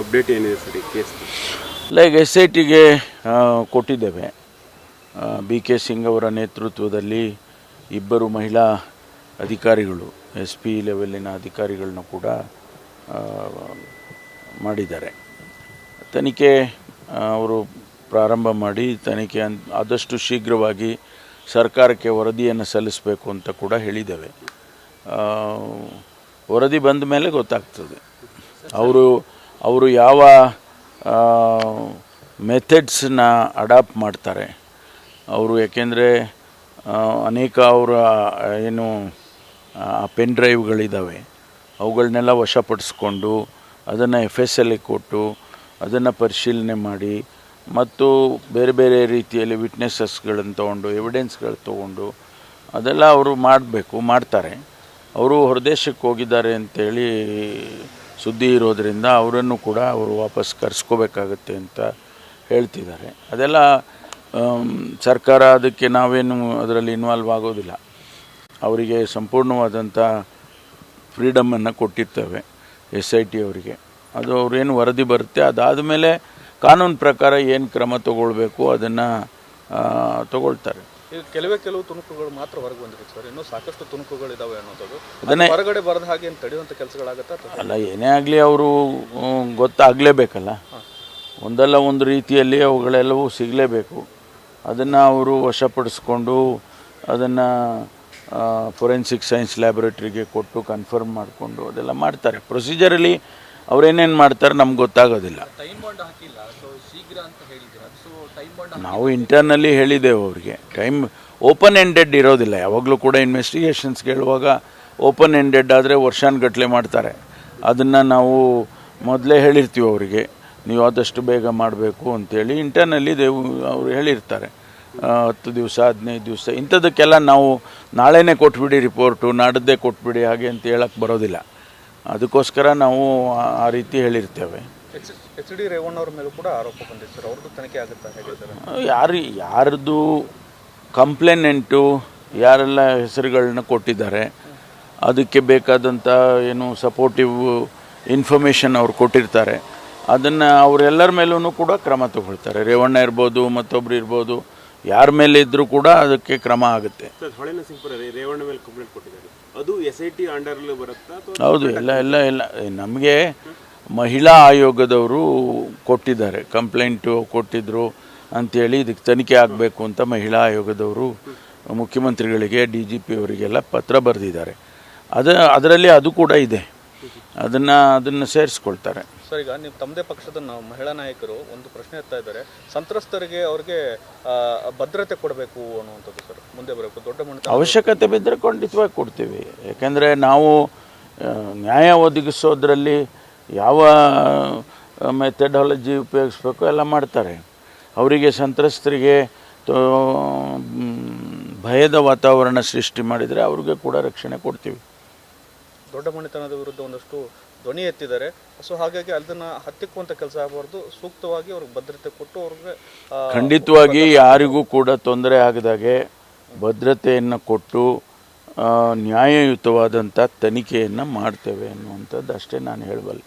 Update ಏನಿದೆ sir case like S I ಟಿಗೆ ಕೊಟ್ಟಿದ್ದೇವೆ. ಬಿ ಕೆ ಸಿಂಗ್ ಅವರ ನೇತೃತ್ವದಲ್ಲಿ ಇಬ್ಬರು ಮಹಿಳಾ ಅಧಿಕಾರಿಗಳು ಎಸ್ ಪಿ ಲೆವೆಲ್ಲಿನ ಅಧಿಕಾರಿಗಳನ್ನ ಕೂಡ ಮಾಡಿದ್ದಾರೆ. ತನಿಖೆ ಅವರು ಪ್ರಾರಂಭ ಮಾಡಿ, ತನಿಖೆ ಆದಷ್ಟು ಶೀಘ್ರವಾಗಿ ಸರ್ಕಾರಕ್ಕೆ ವರದಿಯನ್ನು ಸಲ್ಲಿಸಬೇಕು ಅಂತ ಕೂಡ ಹೇಳಿದ್ದೇವೆ. ವರದಿ ಬಂದ ಮೇಲೆ ಗೊತ್ತಾಗ್ತದೆ. ಅವರು ಅವರು ಯಾವ ಮೆಥಡ್ಸನ್ನ ಅಡಾಪ್ಟ್ ಮಾಡ್ತಾರೆ. ಅವರು ಯಾಕೆಂದರೆ ಅನೇಕ ಅವರ, ಏನು ಪೆನ್ ಡ್ರೈವ್ಗಳಿದ್ದಾವೆ ಅವುಗಳನ್ನೆಲ್ಲ ವಶಪಡಿಸ್ಕೊಂಡು, ಅದನ್ನು ಎಫ್ ಎಸ್ ಎಲ್ ಕೊಟ್ಟು, ಅದನ್ನು ಪರಿಶೀಲನೆ ಮಾಡಿ, ಮತ್ತು ಬೇರೆ ಬೇರೆ ರೀತಿಯಲ್ಲಿ ವಿಟ್ನೆಸಸ್ಗಳನ್ನು ತೊಗೊಂಡು ಎವಿಡೆನ್ಸ್ಗಳು ತೊಗೊಂಡು, ಅದೆಲ್ಲ ಅವರು ಮಾಡಬೇಕು, ಮಾಡ್ತಾರೆ. ಅವರು ಹೊರದೇಶಕ್ಕೆ ಹೋಗಿದ್ದಾರೆ ಅಂತೇಳಿ ಸುದ್ದಿ ಇರೋದರಿಂದ ಅವರನ್ನು ಕೂಡ ಅವರು ವಾಪಸ್ ಕರೆಸ್ಕೋಬೇಕಾಗತ್ತೆ ಅಂತ ಹೇಳ್ತಿದ್ದಾರೆ. ಅದೆಲ್ಲ ಸರ್ಕಾರ ಅದಕ್ಕೆ ನಾವೇನು ಅದರಲ್ಲಿ ಇನ್ವಾಲ್ವ್ ಆಗೋದಿಲ್ಲ. ಅವರಿಗೆ ಸಂಪೂರ್ಣವಾದಂಥ ಫ್ರೀಡಮನ್ನು ಕೊಟ್ಟಿರ್ತೇವೆ ಎಸ್ ಐ ಟಿ ಅವರಿಗೆ. ಅದು ಅವ್ರೇನು ವರದಿ ಬರುತ್ತೆ ಅದಾದ ಮೇಲೆ ಕಾನೂನು ಪ್ರಕಾರ ಏನು ಕ್ರಮ ತಗೊಳ್ಬೇಕು ಅದನ್ನು ತಗೊಳ್ತಾರೆ. ಈಗ ಕೆಲವೇ ಕೆಲವು ತುಣುಕುಗಳು ಮಾತ್ರ ಹೊರಗೆ ಬಂದಿದೆ ಸರ್. ಇನ್ನೂ ಸಾಕಷ್ಟು ತುಣುಕುಗಳು ಇದಾವೆ ಅನ್ನೋದು. ಅದನ್ನೇ ಹೊರಗಡೆ ಬರದ ಹಾಗೆ ಏನು ತಡೆಯುವಂಥ ಕೆಲಸಗಳಾಗತ್ತಾ ಅಲ್ಲ ಏನೇ ಆಗಲಿ ಅವರು ಗೊತ್ತಾಗಲೇಬೇಕಲ್ಲ. ಒಂದಲ್ಲ ಒಂದು ರೀತಿಯಲ್ಲಿ ಅವುಗಳೆಲ್ಲವೂ ಸಿಗಲೇಬೇಕು. ಅದನ್ನು ಅವರು ವಶಪಡಿಸ್ಕೊಂಡು ಅದನ್ನು ಫೊರೆನ್ಸಿಕ್ ಸೈನ್ಸ್ ಲ್ಯಾಬೊರೇಟ್ರಿಗೆ ಕೊಟ್ಟು ಕನ್ಫರ್ಮ್ ಮಾಡಿಕೊಂಡು ಅದೆಲ್ಲ ಮಾಡ್ತಾರೆ. ಪ್ರೊಸೀಜರಲ್ಲಿ ಅವ್ರೇನೇನು ಮಾಡ್ತಾರೆ ನಮ್ಗೆ ಗೊತ್ತಾಗೋದಿಲ್ಲ. ಟೈಮ್ ಬಾಂಡ್ ಹಾಕಿಲ್ಲ ಶೀಘ್ರ ಅಂತ ಬಾಂಡ್ ನಾವು ಇಂಟರ್ನಲ್ಲಿ ಹೇಳಿದ್ದೇವೆ ಅವರಿಗೆ. ಟೈಮ್ ಓಪನ್ ಎಂಡೆಡ್ ಇರೋದಿಲ್ಲ. ಯಾವಾಗಲೂ ಕೂಡ ಇನ್ವೆಸ್ಟಿಗೇಷನ್ಸ್ ಕೇಳುವಾಗ ಓಪನ್ ಎಂಡೆಡ್ ಆದರೆ ವರ್ಷಾನುಗಟ್ಟಲೆ ಮಾಡ್ತಾರೆ. ಅದನ್ನು ನಾವು ಮೊದಲೇ ಹೇಳಿರ್ತೀವಿ ಅವರಿಗೆ. ನೀವು ಆದಷ್ಟು ಬೇಗ ಮಾಡಬೇಕು ಅಂತೇಳಿ ಇಂಟರ್ನಲ್ಲಿ ದೇವು ಅವರು ಹೇಳಿರ್ತಾರೆ. ಹತ್ತು ದಿವಸ, ಹದಿನೈದು ದಿವಸ, ಇಂಥದಕ್ಕೆಲ್ಲ ನಾವು ನಾಳೆನೇ ಕೊಟ್ಬಿಡಿ ರಿಪೋರ್ಟು ನಾಡದ್ದೇ ಕೊಟ್ಬಿಡಿ ಹಾಗೆ ಅಂತ ಹೇಳಕ್ಕೆ ಬರೋದಿಲ್ಲ. ಅದಕ್ಕೋಸ್ಕರ ನಾವು ಆ ರೀತಿ ಹೇಳಿರ್ತೇವೆ. ಎಚ್ ಎಚ್ ಡಿ ರೇವಣ್ಣವ್ರ ಮೇಲೂ ಕೂಡ ಆರೋಪ ಬಂದಿದೆ ಸರ್. ಅವ್ರದ್ದು ತನಿಖೆ ಆಗುತ್ತಾ? ಹೇಗೆ ಸರ್? ಯಾರು ಯಾರದು ಕಂಪ್ಲೇನೆಂಟು ಯಾರೆಲ್ಲ ಹೆಸರುಗಳನ್ನ ಕೊಟ್ಟಿದ್ದಾರೆ ಅದಕ್ಕೆ ಬೇಕಾದಂಥ ಏನು ಸಪೋರ್ಟಿವ್ ಇನ್ಫಾರ್ಮೇಷನ್ ಅವ್ರು ಕೊಟ್ಟಿರ್ತಾರೆ. ಅದನ್ನು ಅವರೆಲ್ಲರ ಮೇಲೂ ಕೂಡ ಕ್ರಮ ತಗೊಳ್ತಾರೆ. ರೇವಣ್ಣ ಇರ್ಬೋದು ಮತ್ತೊಬ್ರು ಇರ್ಬೋದು ಯಾರ ಮೇಲೆ ಇದ್ದರೂ ಕೂಡ ಅದಕ್ಕೆ ಕ್ರಮ ಆಗುತ್ತೆ. ರೇವಣ್ಣ ಮೇಲೆ ಕಂಪ್ಲೇಂಟ್ ಕೊಟ್ಟಿದ್ದಾರೆ. ಅದು ಎಸ್ ಐ ಟಿ ಅಂಡರ್ಲಿ ಬರುತ್ತಾ ಹೌದು ಎಲ್ಲ ಎಲ್ಲ ಎಲ್ಲ ನಮಗೆ ಮಹಿಳಾ ಆಯೋಗದವರು ಕೊಟ್ಟಿದ್ದಾರೆ ಕಂಪ್ಲೇಂಟು ಕೊಟ್ಟಿದ್ದರು ಅಂಥೇಳಿ ಇದಕ್ಕೆ ತನಿಖೆ ಆಗಬೇಕು ಅಂತ ಮಹಿಳಾ ಆಯೋಗದವರು ಮುಖ್ಯಮಂತ್ರಿಗಳಿಗೆ ಡಿ ಜಿ ಪಿ ಅವರಿಗೆಲ್ಲ ಪತ್ರ ಬರೆದಿದ್ದಾರೆ. ಅದ ಅದರಲ್ಲಿ ಅದು ಕೂಡ ಇದೆ. ಅದನ್ನು ಅದನ್ನು ಸೇರಿಸ್ಕೊಳ್ತಾರೆ. ಸರ್ ಈಗ ನೀವು ತಮ್ಮದೇ ಪಕ್ಷದ ಮಹಿಳಾ ನಾಯಕರು ಒಂದು ಪ್ರಶ್ನೆ ಎತ್ತಾ ಇದ್ದಾರೆ. ಸಂತ್ರಸ್ತರಿಗೆ ಅವ್ರಿಗೆ ಭದ್ರತೆ ಕೊಡಬೇಕು ಅನ್ನುವಂಥದ್ದು ಸರ್ ಮುಂದೆ ಬರಬೇಕು. ದೊಡ್ಡ ಮಟ್ಟ ಅವಶ್ಯಕತೆ ಬಿದ್ದರೆ ಖಂಡಿತವಾಗಿ ಕೊಡ್ತೀವಿ. ಯಾಕೆಂದರೆ ನಾವು ನ್ಯಾಯ ಒದಗಿಸೋದ್ರಲ್ಲಿ ಯಾವ ಮೆಥಡಾಲಜಿ ಉಪಯೋಗಿಸ್ಬೇಕು ಎಲ್ಲ ಮಾಡ್ತಾರೆ. ಅವರಿಗೆ ಸಂತ್ರಸ್ತರಿಗೆ ಭಯದ ವಾತಾವರಣ ಸೃಷ್ಟಿ ಮಾಡಿದರೆ ಅವ್ರಿಗೆ ಕೂಡ ರಕ್ಷಣೆ ಕೊಡ್ತೀವಿ. ದೊಡ್ಡ ಮನೆತನದ ವಿರುದ್ಧ ಒಂದಷ್ಟು ಧ್ವನಿ ಎತ್ತಿದ್ದಾರೆ. ಸೊ ಹಾಗಾಗಿ ಅದನ್ನು ಹತ್ತಿಕ್ಕುವಂಥ ಕೆಲಸ ಆಗಬಾರ್ದು. ಸೂಕ್ತವಾಗಿ ಅವ್ರಿಗೆ ಭದ್ರತೆ ಕೊಟ್ಟು ಅವ್ರಿಗೆ ಖಂಡಿತವಾಗಿ ಯಾರಿಗೂ ಕೂಡ ತೊಂದರೆ ಆಗದಾಗೆ ಭದ್ರತೆಯನ್ನು ಕೊಟ್ಟು ನ್ಯಾಯಯುತವಾದಂಥ ತನಿಖೆಯನ್ನು ಮಾಡ್ತೇವೆ ಅನ್ನುವಂಥದ್ದು ಅಷ್ಟೇ ನಾನು ಹೇಳಬಲ್ಲೆ.